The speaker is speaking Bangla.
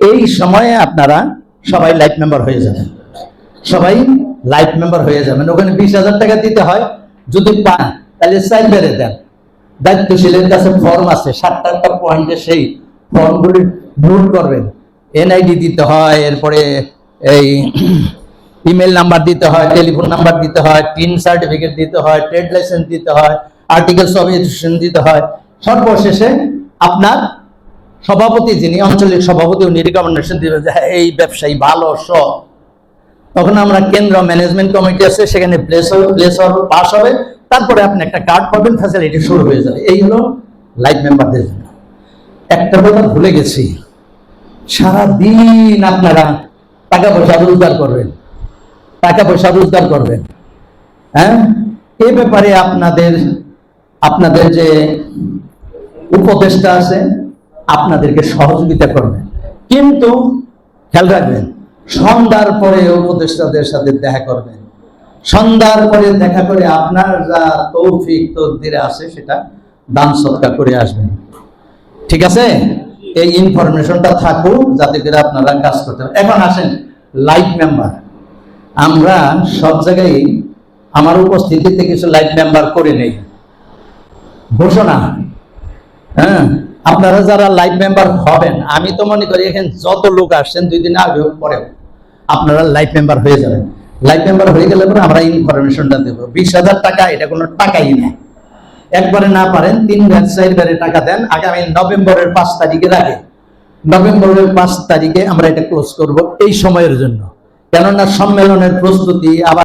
এই সময়ে আপনারা সবাই লাইফ মেম্বার হয়ে যাবেন। সবাই লাইফ মেম্বার হয়ে যাবেন। ওখানে বিশ হাজার টাকা দিতে হয়। যদি পান, তাহলে সাইন বেড়ে দেন। দায়িত্বশীলের কাছে ফর্ম আছে, সাতটা আটটা পয়েন্টে সেই ফর্মগুলি নোট করবেন। এনআইডি দিতে হয়, এরপরে এই ইমেল নাম্বার দিতে হয় টেলিফোন নাম্বার দিতে হয় টিন সার্টিফিকেট দিতে হয় ট্রেড লাইসেন্স দিতে হয় আর্টিকেলস অফ এডুকেশন দিতে হয়। সর্বশেষে আপনার সভাপতি যিনি আঞ্চলিক সভাপতি উনি রিকমেন্ডেশন দিবেন যে হ্যাঁ, এই ব্যবসায়ী ভালো সৎ। তখন আমরা কেন্দ্র ম্যানেজমেন্ট কমিটি আছে সেখানে প্লেস প্লেস পাস হবে। তারপরে আপনি একটা কার্ড পাবেন ফ্যাসিলিটি শুরু হয়ে যাবে। এই হলো লাইফ মেম্বারদের জন্য। একটা কথা ভুলে গেছি। সারা দিন আপনারা টাকা পয়সা রোজগার করবেন। টাকা পয়সা রোজগার করবেন। হ্যাঁ? এ ব্যাপারে আপনাদের আপনাদের যে উপদেষ্টা আছে আপনাদেরকে সহযোগিতা করবেন কিন্তু খেয়াল রাখবেন, সন্ধ্যার পরে উপদেষ্টাদের সাথে দেখা করবেন। সন্ধ্যার পরে দেখা করে আপনার যা তৌফিক তকদিরে আছে সেটা দান সৎকার করে আসবেন। ঠিক আছে? এই ইনফরমেশনটা থাকুক, যাতে করে আপনারা কাজ করতে এখন আসেন লাইফ মেম্বার। আমরা সব জায়গায় আমার উপস্থিতিতে কিছু লাইফ মেম্বার করে নেই। ঘোষণা হ্যাঁ? আপনারা যারা লাইফ মেম্বার হবেন, আমি তো মনে করি এখানে যত লোক আসছেন, দুই দিন আগে হোক পরে আপনারা লাইফ মেম্বার হয়ে যাবেন। লাইফ মেম্বার হয়ে গেলে পরে আমরা ইনফরমেশনটা দেবো। বিশ হাজার টাকা, এটা কোনো টাকাই না। একবারে না পারেন, তিন ব্যাচ চারবারে টাকা দেন। আগামী নভেম্বরের পাঁচ তারিখের আগে। নভেম্বরের পাঁচ তারিখে আমরা এটা ক্লোজ করব এই সময়ের জন্য। কেননা সম্মেলনের প্রস্তুতি আবার